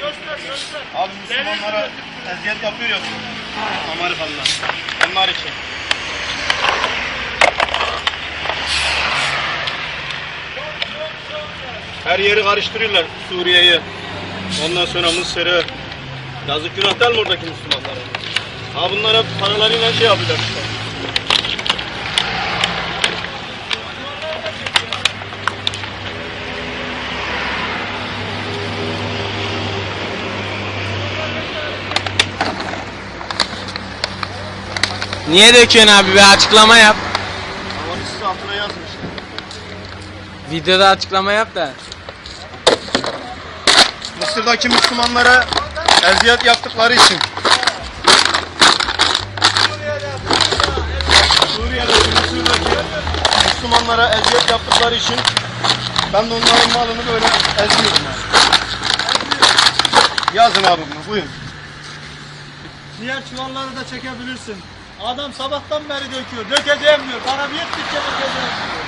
Göster, göster. Abi Müslümanlara eziyet yapıyor ya. Amerikalılar. Onlar için. Her yeri karıştırıyorlar Suriye'yi. Ondan sonra Mısır'ı. Yazık günah değil mi oradaki Müslümanlara? Ha bunlar hep paralarıyla şey yapıyorlar işte. Niye döküyorsun abi bir açıklama yap. Onu size altına yazmış. Videoda açıklama yap da. Mısır'daki Müslümanlara eziyet yaptıkları için. Suriye'deki, Mısır'daki Müslümanlara eziyet yaptıkları için ben de onların malını böyle eziyorum yani. Yazın abi bunu, buyurun. Diğer çuvalları da çekebilirsin. Adam sabahtan beri döküyor. Dökeceğim diyor. Param yettikçe dökeceğim diyor.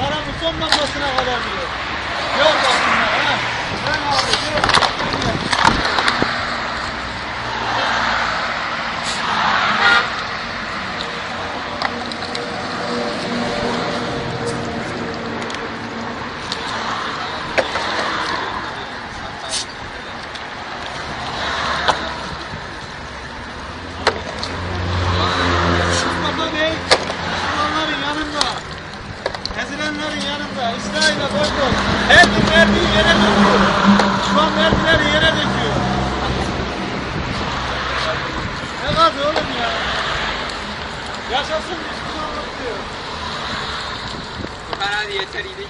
Paramın son damlasına kadar diyor. Gör bakayım Verdiği yere döküyor. Şu an verdileri yere döküyor. Ne gazı oğlum ya? Yaşasın Müslümanlık diyor. Bu kadar yeter iyi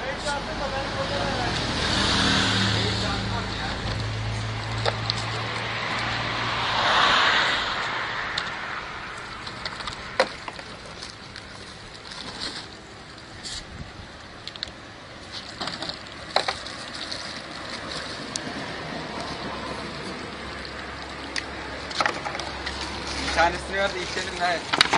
Heyecanlı da beni tanesini ver de içelim de.